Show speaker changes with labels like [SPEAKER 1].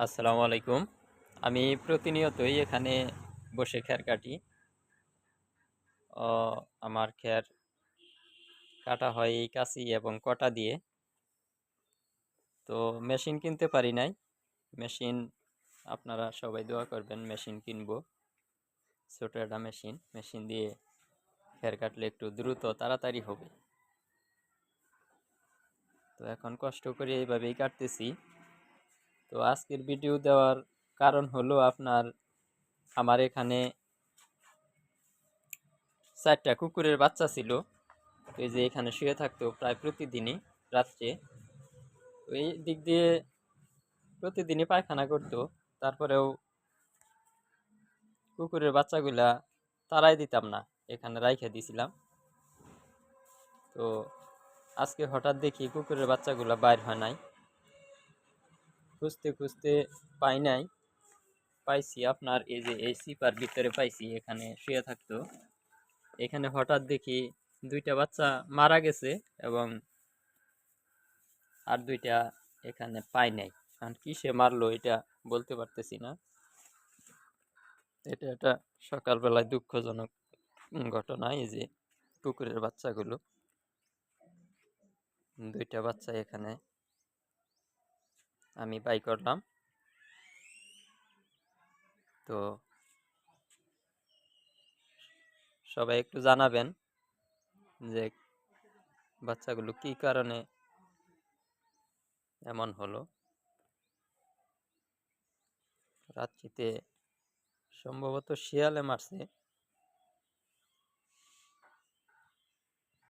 [SPEAKER 1] আসসালামু আলাইকুম। আমি প্রতিনিয়তই এখানে বসে খ্যার কাটি। আমার খ্যার কাটা হয় এই কাঁচি এবং কটা দিয়ে। তো মেশিন কিনতে পারি নাই। মেশিন আপনারা সবাই দোয়া করবেন, মেশিন কিনবো। ছোট একটা মেশিন। মেশিন দিয়ে খ্যার কাটলে একটু দ্রুত তাড়াতাড়ি হবে। তো এখন কষ্ট করে এইভাবেই কাটতেছি। তো আজকের ভিডিও দেওয়ার কারণ হলো আপনার আমার এখানে চারটা কুকুরের বাচ্চা ছিল। এই যে এখানে শুয়ে থাকতো প্রায় প্রতিদিনই রাত্রে। এই দিক দিয়ে প্রতিদিনই পায়খানা করতো। তারপরেও কুকুরের বাচ্চাগুলা তারাই দিতাম না, এখানে রাইখে দিছিলাম। তো আজকে হঠাৎ দেখি কুকুরের বাচ্চাগুলা বাইর হয় নাই। খুঁজতে খুঁজতে পাই নাই। পাইছি আপনার এই যে এই সিপার ভিতরে পাইছি, এখানে শুয়ে থাকতো। এখানে হঠাৎ দেখি দুইটা বাচ্চা মারা গেছে এবং আর দুইটা এখানে পাই নাই। কারণ কিসে মারলো এটা বলতে পারতেছি না। এটা একটা সকালবেলায় দুঃখজনক ঘটনা, এই যে কুকুরের বাচ্চাগুলো। দুইটা বাচ্চা এখানে আমি বাই করলাম। তো সবাই একটু জানাবেন যে বাচ্চাগুলো কি কারণে এমন হলো? রাত্রিতে সম্ভবত শিয়ালে মারছে।